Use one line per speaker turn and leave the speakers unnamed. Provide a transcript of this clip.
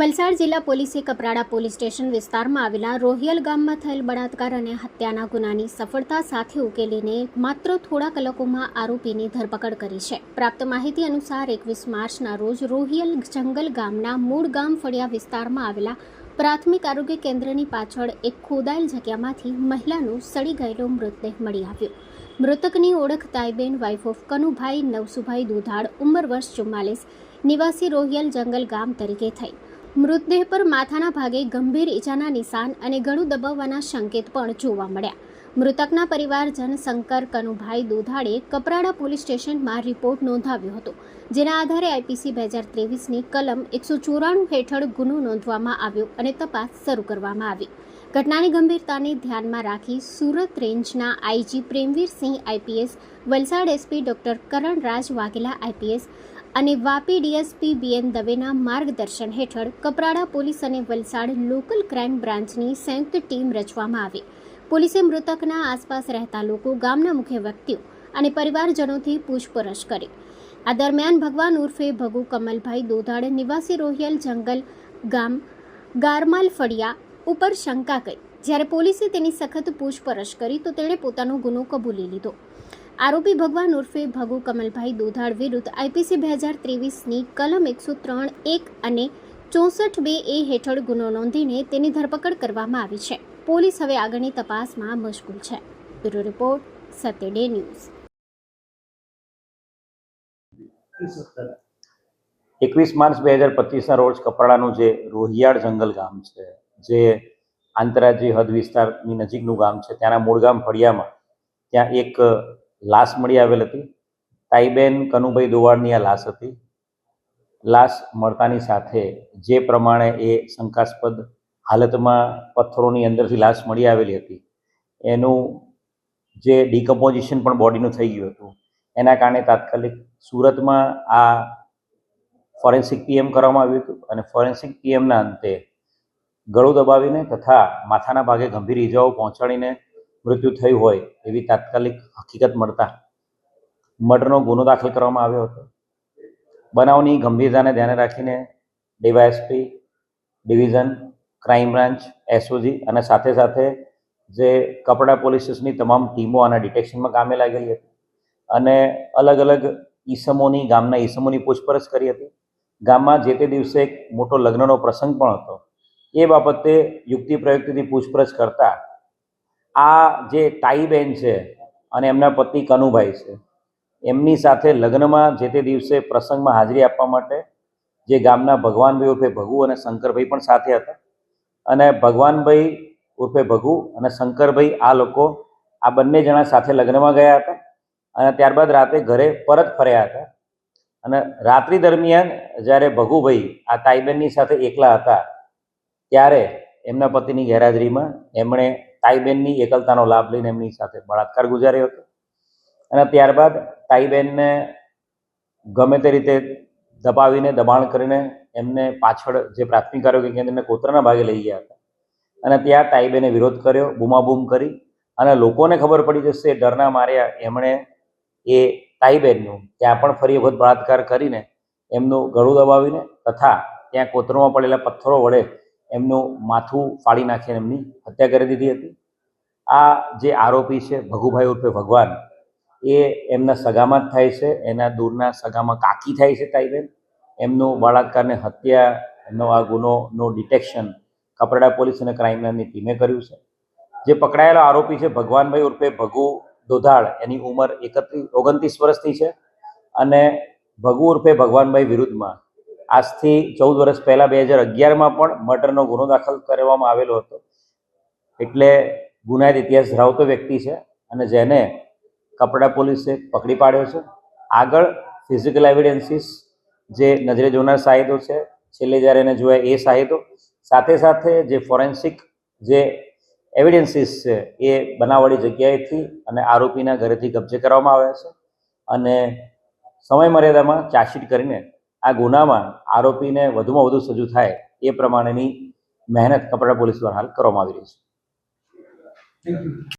વલસાડ જિલ્લા પોલીસે Kaprada police station વિસ્તારમાં આવેલા રોહિયલ ગામમાં થયેલ બળાત્કાર અને હત્યાના ગુનાની સફળતા સાથે ઉકેલીને માત્ર થોડા કલાકોમાં આરોપીની ધરપકડ કરી છે. પ્રાપ્ત માહિતી અનુસાર એકવીસ માર્ચના રોજ રોહિયલ જંગલ ગામના મૂળ ગામ ફળિયા વિસ્તારમાં આવેલા પ્રાથમિક આરોગ્ય કેન્દ્રની પાછળ એક ખોદાયેલ જગ્યામાંથી મહિલાનો સડી ગયેલો મૃતદેહ મળી આવ્યો. મૃતકની ઓળખ તાઈબેન વાઇફ ઓફ કનુભાઈ નવસુભાઈ દુધાડ ઉંમર વર્ષ ચુમ્માલીસ, નિવાસી રોહિયલ જંગલ ગામ તરીકે થઈ. મૃતદેહ પર માથાના ભાગે ગંભીર ઈજાના નિશાન અને ગળું દબાવવાના સંકેત પણ જોવા મળ્યા. મૃતકના પરિવારજન શંકર કનુભાઈ દુધાડે કપરાડા પોલીસ સ્ટેશનમાં રિપોર્ટ નોંધાવ્યો હતો, જેના આધારે આઈપીસી બે હજાર ત્રેવીસની કલમ એકસો ચોરાણું હેઠળ ગુનો નોંધવામાં આવ્યો અને તપાસ શરૂ કરવામાં આવી. ઘટનાની ગંભીરતાને ધ્યાનમાં રાખી સુરત રેન્જના IG Premvirsinh IPS, Valsad SP doctor Karanraj Vaghela IPS અને વાપી ડીએસપી બીએન દવેના માર્ગદર્શન હેઠળ કપરાડા પોલીસ અને વલસાડ લોકલ ક્રાઇમ બ્રાન્ચની સંયુક્ત ટીમ રચવામાં આવી. પોલીસે મૃતકના આસપાસ રહેતા લોકો, ગામના મુખ્ય વ્યક્તિઓ અને પરિવારજનોથી પૂછપરછ કરી. આ દરમિયાન ભગવાન ઉર્ફે ભગુ કમલભાઈ દોધાડ, નિવાસી રોહિયલ જંગલ ગામ ગારમાલ ફળિયા ઉપર શંકા કરી. જ્યારે પોલીસે તેની સખત પૂછપરછ કરી, તો તેણે પોતાનો ગુનો કબૂલી લીધો. આરોપી ભગવાન ઉર્ફે ભગુ કમલભાઈ દોધાળ વિરુદ્ધ આઈપીસી બે હજાર ત્રેવીસની કલમ એકસો ત્રણ એક અને ચોસઠ બે એ હેઠળ ગુનો નોંધીને તેની ધરપકડ કરવામાં આવી છે. પોલીસ હવે આગળની તપાસમાં મશગુલ છે. Bureau report Saturday news.
એકવીસ માર્ચ બે હજાર પચીસના રોજ કપરાડાનું જે રોહિયાળ જંગલ ગામ છે, જે આંતરરાજ્ય હદ વિસ્તારની નજીકનું ગામ છે, ત્યાંના મૂળ ગામ ફળિયામાં, ત્યાં એક લાશ મળી આવેલ હતી. તાઈબેન કનુભાઈ દોવાડની આ લાશ હતી. લાશ મળતાની સાથે જે પ્રમાણે એ શંકાસ્પદ હાલતમાં પથ્થરોની અંદરથી લાશ મળી આવેલી હતી, એનું જે ડિકમ્પોઝિશન પણ બોડીનું થઈ ગયું હતું, એના કારણે તાત્કાલિક સુરતમાં આ ફોરેન્સિક પીએમ કરવામાં આવ્યું હતું અને ફોરેન્સિક પીએમના અંતે ગળું દબાવીને તથા માથાના ભાગે ગંભીર ઈજાઓ પહોંચાડીને મૃત્યુ થયું હોય એવી તાત્કાલિક હકીકત મળતા મર્ડરનો ગુનો દાખલ કરવામાં આવ્યો હતો. બનાવની ગંભીરતાને ધ્યાને રાખીને DYSP, division, crime branch, SOG અને સાથે સાથે જે કપડા પોલીસ તમામ ટીમો આના ડિટેક્શનમાં કામે લાગેલી હતી અને અલગ અલગ ઈસમોની, ગામના ઈસમોની પૂછપરછ કરી હતી. ગામમાં જે તે દિવસે એક મોટો લગ્નનો પ્રસંગ પણ હતો. એ બાબતે યુક્તિ પ્રયુક્તિથી પૂછપરછ કરતા આ જે તાઈબેન છે અને એમના પતિ કનુભાઈ છે, એમની સાથે લગ્નમાં જે તે દિવસે પ્રસંગમાં હાજરી આપવા માટે જે ગામના ભગવાનભાઈ ઉર્ફે ભગુ અને શંકરભાઈ પણ સાથે હતા. અને ભગવાનભાઈ ઉર્ફે ભગુ અને શંકરભાઈ આ લોકો આ બંને જણા સાથે લગ્નમાં ગયા હતા અને ત્યારબાદ રાતે ઘરે પરત ફર્યા હતા. અને રાત્રિ દરમિયાન જ્યારે ભગુભાઈ આ તાઈબેનની સાથે એકલા હતા, ત્યારે એમના પતિની ગેરહાજરીમાં એમણે તાઈબેનની એકલતાનો લાભ લઈને એમની સાથે બળાત્કાર ગુજાર્યો હતો. અને ત્યારબાદ તાઈબેનને ગમે તે રીતે દબાવીને, દબાણ કરીને એમને પાછળ જે પ્રાથમિક આરોગ્ય કેન્દ્રને કોતરાના ભાગે લઈ ગયા હતા. અને ત્યાં તાઈબેને વિરોધ કર્યો, બૂમાબૂમ કરી અને લોકોને ખબર પડી જશે ડરના માર્યા. એમણે એ તાઈબેનનું ત્યાં પણ ફરી વખત બળાત્કાર કરીને એમનું ગળું દબાવીને તથા ત્યાં કોતરોમાં પડેલા પથ્થરો વડે એમનું માથું ફાડી નાખીને એમની હત્યા કરી દીધી હતી. આ જે આરોપી છે ભગુભાઈ ઉર્ફે ભગવાન, એ એમના સગામાં જ થાય છે. એના દૂરના સગામાં કાકી થાય છે તાઈબેન. એમનું બળાત્કારને હત્યાનો આ ગુનોનું ડિટેક્શન કપરાડા પોલીસ અને ક્રાઇમલાઇનની ટીમે કર્યું છે. જે પકડાયેલો આરોપી છે ભગવાનભાઈ ઉર્ફે ભગુ દોધાળ, એની ઉંમર એકત્રીસ ઓગણત્રીસ વર્ષની છે અને ભગુ ઉર્ફે ભગવાનભાઈ વિરુદ્ધમાં આજથી ચૌદ વર્ષ પહેલાં બે હજાર અગિયારમાં પણ મર્ડરનો ગુનો દાખલ કરવામાં આવેલો હતો. એટલે ગુનાહિત ઇતિહાસ ધરાવતો વ્યક્તિ છે અને જેને કપડા પોલીસે પકડી પાડ્યો છે. આગળ ફિઝિકલ એવિડન્સીસ જે નજરે જોનાર સાહિત્યો છે, છેલ્લે જ્યારે એને જોયા એ સાહિત્યો સાથે સાથે જે ફોરેન્સિક જે એવિડન્સીસ છે એ બનાવવાળી જગ્યાએથી અને આરોપીના ઘરેથી કબજે કરવામાં આવ્યા છે અને સમય મર્યાદામાં ચાર્જશીટ કરીને આ ગુનામાં આરોપીને વધુમાં વધુ સજુ થાય એ પ્રમાણેની મહેનત કપડા પોલીસ દ્વારા હાલ કરવામાં આવી રહી છે.